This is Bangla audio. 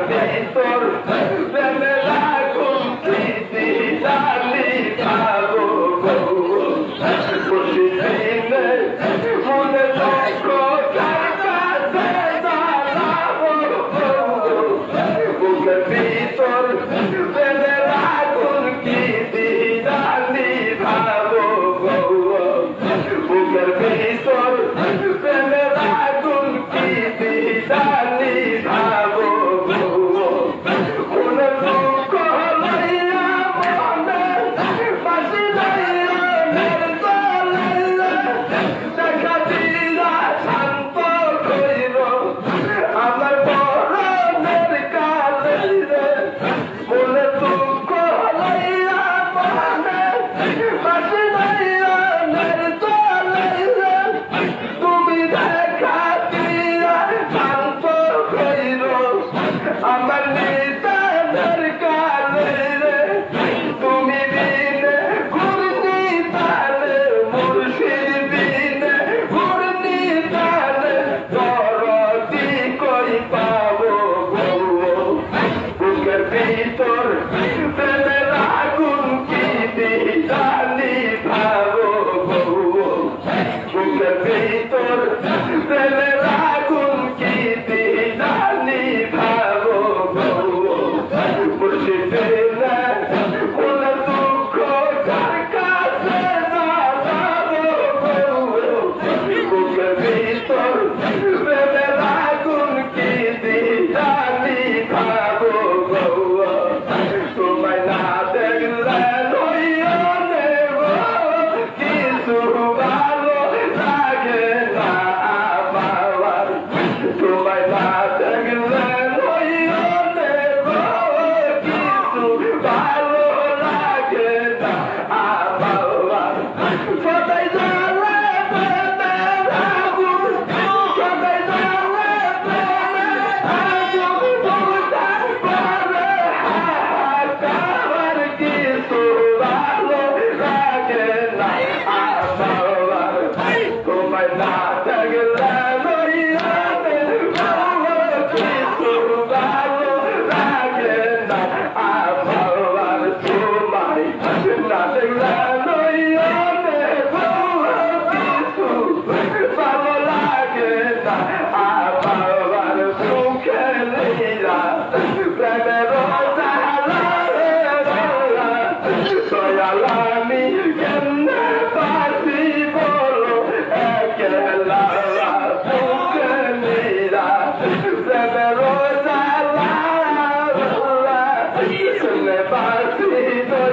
ভিতর প্রেমেলা গুমতি দিলালি পাবো বসিদিনে মনে থাকো ভিতর I'm a leader.